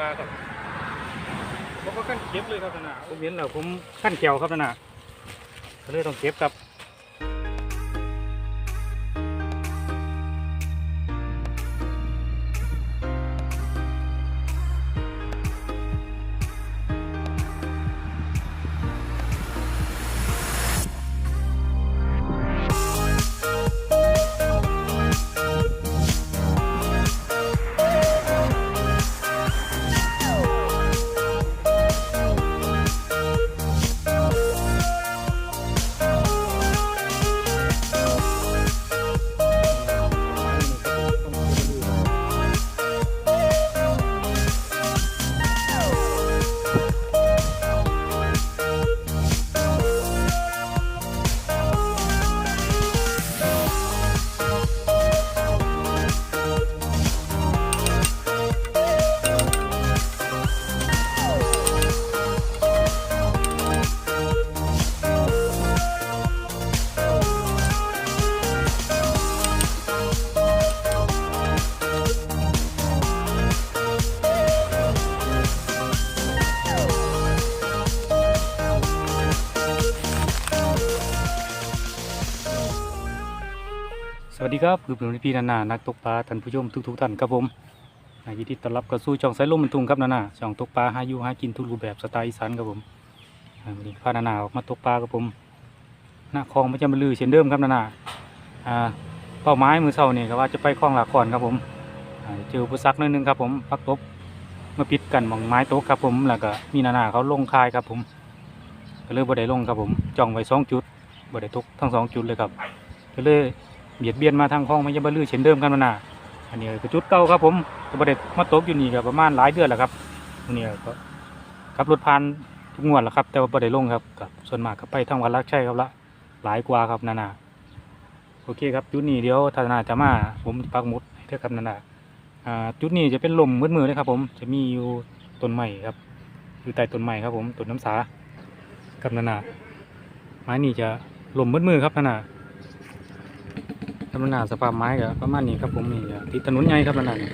ปลาครับผมก็ขั้นเก็บเลยครับนานาผมเห็นแล้วผมขั้นเกี่ยวครับนานาก็เลยต้องเก็บครับ วัสดีครับคือผมพี่นานานักตกปลาท่านผู้ชมทุกๆท่านครับผมยินดีต้อนรับเข้าสู่ช่องสายลมมันตุงครับนานาช่องตกปลาหายู่หากินทุกรูปแบบสไตล์อีสานครับผมอ่าวันนี้พานานาออกมาตกปลาครับผมหน้าคลองไม่จำเป็นลือเช่นเดิมครับนานาเป้าหมายมือเช้านี่ยก็ว่าจะไปคลองหลักก่อนครับผมเจออุปสรรคนิดนึงครับผมพักตบมาปิดกันมองไม้ตกครับผมแล้วก็มีนานาเขาลงคายครับผมก็เลยบ่ได้ลงครับผมจองไว้สองจุดบ่ได้ตกทั้งสองจุดเลยครับก็เลย เบียดเบียนมาทางคลองไม่ยาบลือเช่นเดิมกันมานาอันนี้ก็จุดเก่าครับผมก็ประเด็มาตกอยู่นี่ก็ประมาณหลายเดือนแล้วครับอันนี้ก็ขับรถผ่านทุกงวดแล้วครับ แต่ว่าประเด็ลงครับกับส่วนมากก็ไปทางวัดรักใช่ครับละหลายกว่าครับนานาโอเคครับจุดนี้เดี๋ยวทนาจะมาผมปักมุดให้เถอะครับนานาอ่าจุดนี้จะเป็นลมมืดๆเลยครับ ผมจะมีอยู่ต้นไม้ครับ อยู่ใต้ต้นไม้ครับผมต้นน้ำสากับนานาไม้นี่จะลมมืดๆครับนานา ธรรมนาสภาพไม้ก็ประมาณนี้ครับผมนี่ติดถนนใหญ่ครับนั่นนี่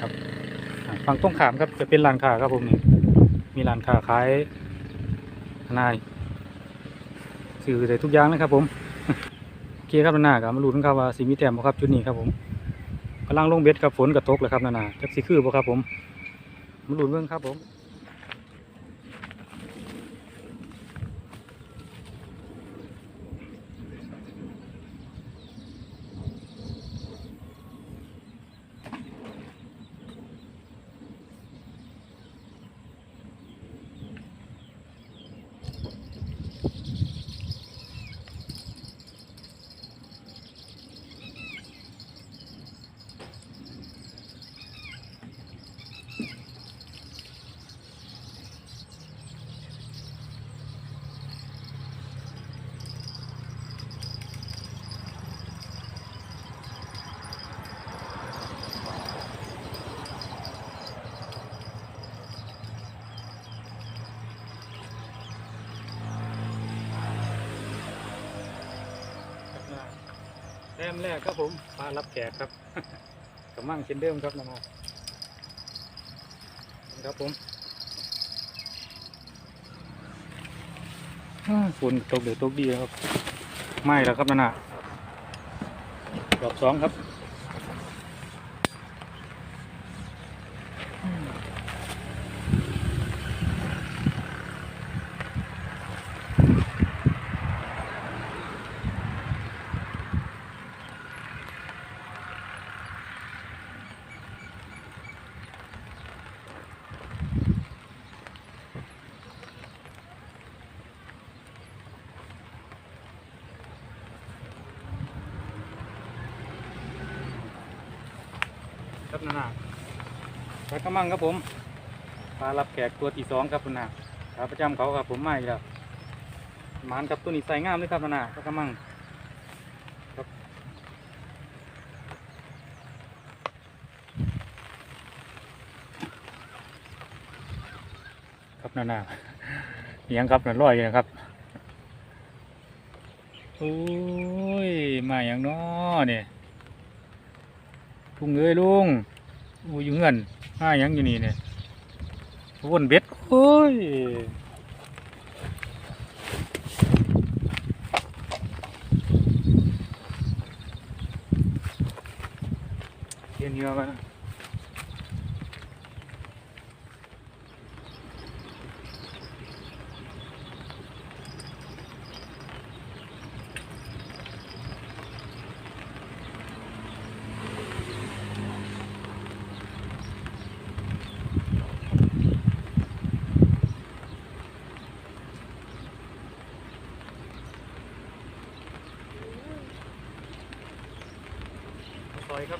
ครับฝั่งตรงขามครับจะเป็นร้านค้าครับผมนี่มีร้านค้าขายนายซื้อได้ทุกอย่างเลยครับผมโอเคครับนั่นน่ะก็มาลุ้นครับว่าสิมีแต้มบ่ครับจุดนี้ครับผมกำลังลงเบ็ดครับฝนกระตกเลยครับนั่นน่ะจักสิคือบ่ครับผมมาลุ้นเบิ่งครับผม แต้มแรกครับผมปลารับแขกครับกะมั่งเช่นเดิมครับนะครับครับผมฝนตกเดี๋ยวตกดีครับ ไม่แล้วครับนั่นน่ะรอบสองครับ ครับนั่นน่ะปลากระมังครับผมปลารับแขกตัวที่สองครับนั่นน่ะปลาประจำเขาครับผมไม่แล้วหมานครับตัวนี้ใส่งามเลยครับนั่นน่ะปลากระมังครับครับนั่นน่ะเลี้ยงครับนั่นลอยอยู่นะครับโอ้ยมาอย่างน้อเนี่ย ลุงเอ้ยลุงอู้อยู่เงินมายังอยู่นี่เนี่ยวนเบ็ดโอ้ยเย็นเยอะไปน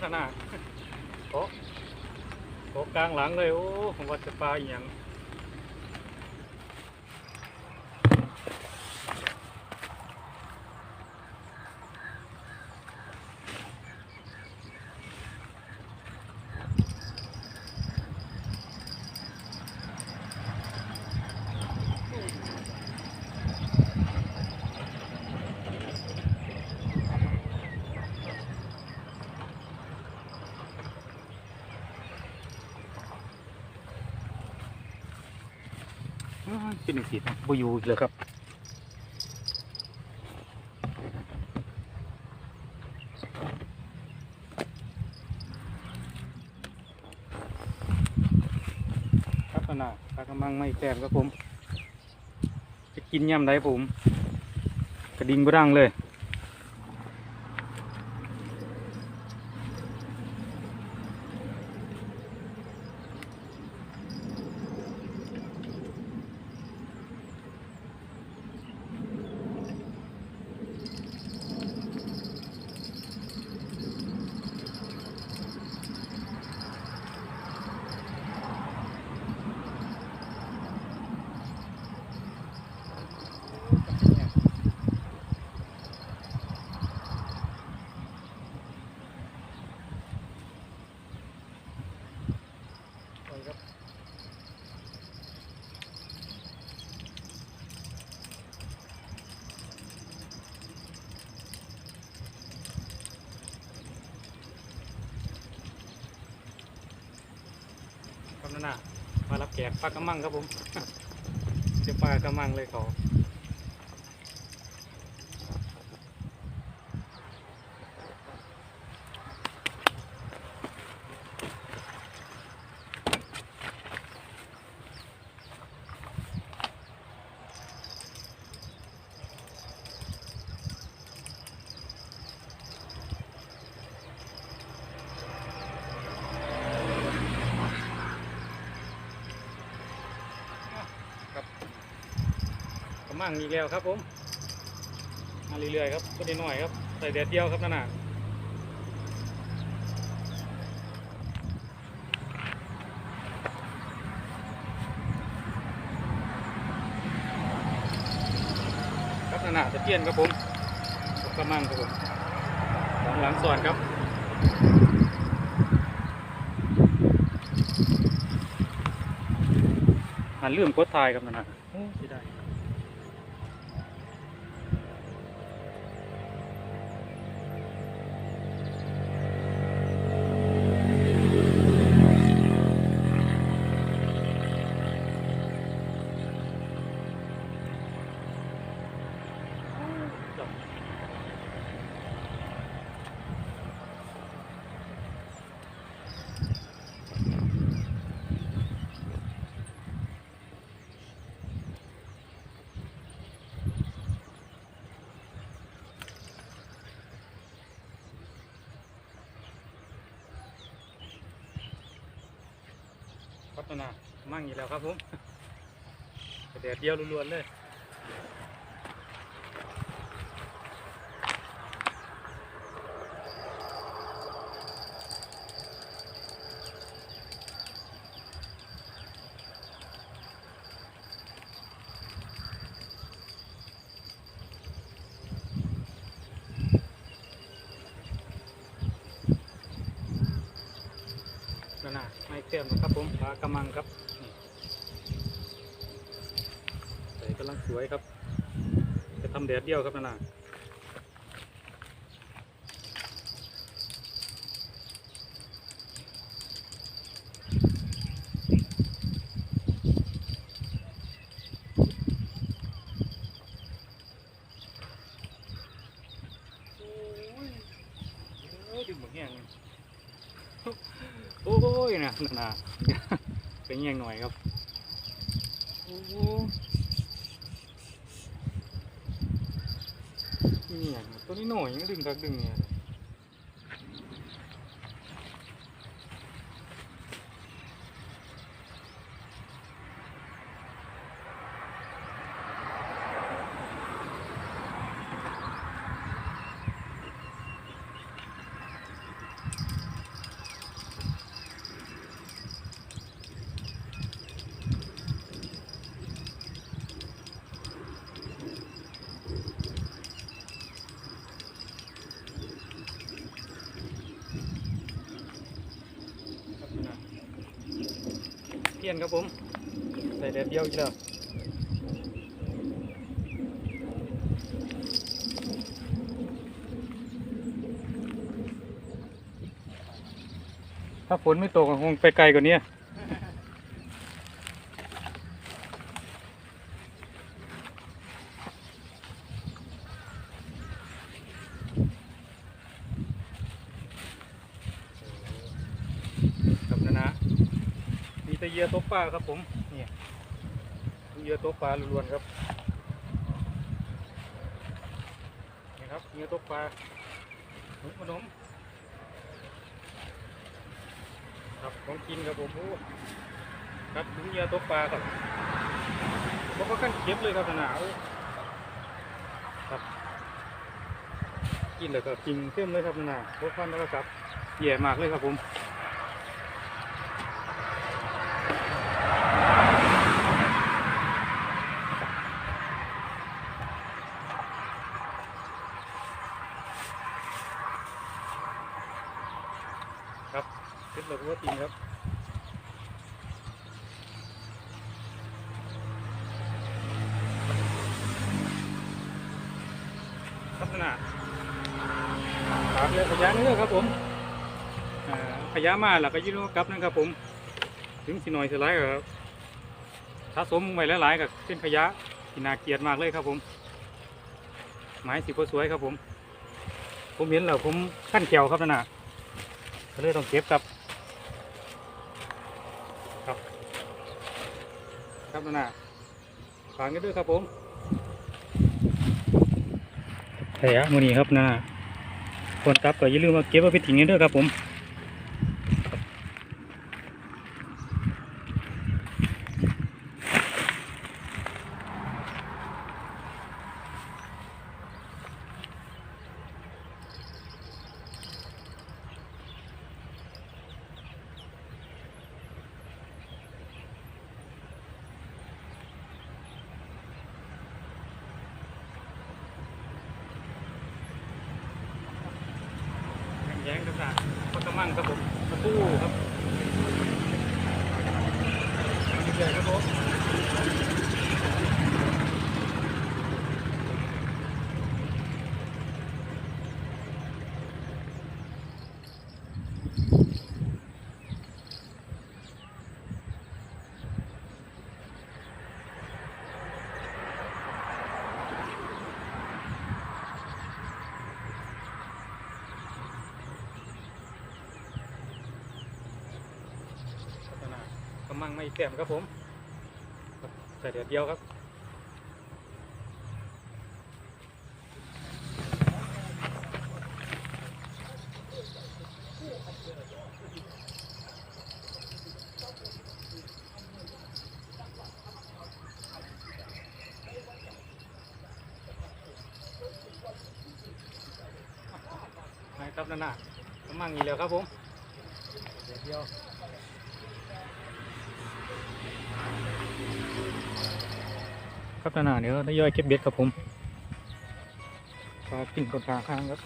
ะซอยครับนะโอ๊ะกลางหลังเลย โอ้ผมว่าจะปลาอย่างอื้อ เป็นหนึ่งสีบอยู่อีกเลยครับครับขนาดปลากระมังไม่แต้มครับผม จะกินย่ำไรผม กระดิ่งบรังเลย ไปครับ ครับนั่นน่ะมารับแขกปลากระมังครับผมเดี๋ยวปลากระมังเลยเขา มั่งอีกแล้วครับผมมาเรื่อยๆครับก็ได้หน่อยครับใส่แดดเดียวครับนั่นน่ะครับนั่นน่ะตะเกียนครับผมกระมังครับผมหลังหลังสอนครับหันเรื่องกดทายครับนั่นน่ะโอ้เสียดาย พัฒ นามั่งอยู่แล้วครับผมแดดเดียวล้วนๆเลย ต้มนะครับผมปลากระมังครับใส่กำลังสวยครับ จะทำแดดเดียวครับนั่นน่ะ นานาเป็นยังหน่อยครับโอ้โหนี่อย่างตัวนี้หน่อยยังดึงกักดึงเนี่ยครับนา เพี้ยนครับผม ใส่แดดเดียวอีกแล้วถ้าฝนไม่ตกคงไปไกลกว่านี้ ครับนะนะมีแต่ เหยื่อตกปลาครับผมเนี่ยเหยื่อตกปลาล้วนๆครับนี่ครับเหยื่อตกปลาหนุขนมครับของกินครับผมครับถึงเหยื่อตกปลาครับพวกก็กันเก็บเลยครับนะนะโอ้ครับกินแล้วก็กินเต็มเลยครับหนะนะพวกพันแล้วก็ครับแย่มากเลยครับผม ขึ้นเลยว่าจริงครับครับขนาดฝากเรือขยะนี่เด้อครับผมอ่าขยะมาแล้วก็อยืนกลับนั่นครับผมถึงสิหน่อยสิหลายก็ครับสะสมไว้หลายๆกับเป็นขยะที่น่าเกลียดมากเลยครับผมไม้สีสวยครับผม ผมเห็นแล้วผมขั้นแขวครับนั่นน่ะก็เลยต้องเก็บครับครับ ครับนั่นาฝากกันด้วยครับผมขยะมือนี้ครับนะคนกลับก็อย่าลืมมาเก็บเอาไปทิ้งกันด้วยครับผม แย้งๆครัก็กระมังครับผมประตูครับใหญ่ครับผมพัฒนากำ มังไม่เต็มครับผมใส่เดียวเดียวครับครับนั่นน่ะมังอีกแล้วครับผมเดียวเดียว ครับนานาเดี๋ยวทยอยเก็บเบ็ดครับผมปลากินกดขาข้างครับ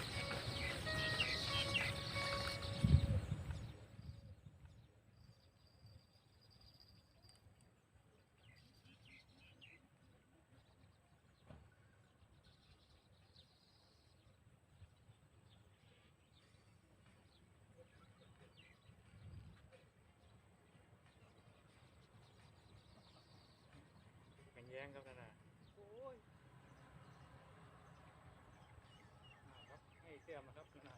แข็งแย้งครับนานาโอ้ยอ่า ครับให้มนะครับนานา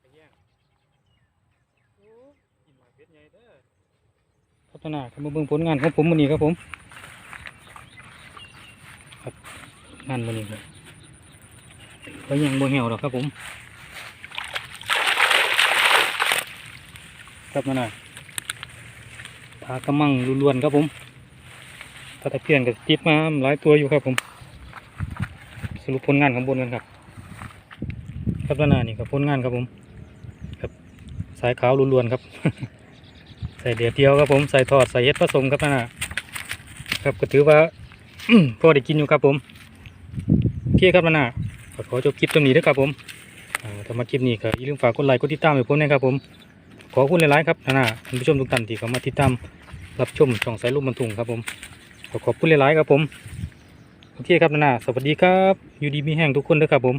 แข็งแย้งโอ้ยกินหมาครับนานาครับมาเบิ่งผลงานของผมมื้อนี้ครับผมครับงานมื้อนี้ครับก็ยังบ่เหี่ยวหรอกครับผมครับนานาปลากระมังล้วนๆครับผมปลาตะเพียนกับจิบมาหลายตัวอยู่ครับผม สรุปผลงานของบนกันครับ ครับนานานี่ครับผลงานครับผมครับสายขาวล้วนๆครับ ใส่เดียวเดียวครับผมใส่ทอดใส่เห็ดผสมครับนานาครับก็ถือว่าพอได้กินอยู่ครับผมโอเคครับนานาก็ขอจบคลิปตรงนี้ด้วยครับผมอ่าถ้ามาคลิปนี้ก็อย่าลืมฝากกดไลค์กดติดตามให้ผมนะครับผมขอคุณหลายๆครับนานาท่านผู้ชมทุกท่านที่เข้ามาติดตามรับชมช่องสายลูกบรรทุงครับผมขอขอบคุณหลายๆครับผมโอเคครับนานาสวัสดีครับ อยู่ดีมีแห้งทุกคนด้วยครับผม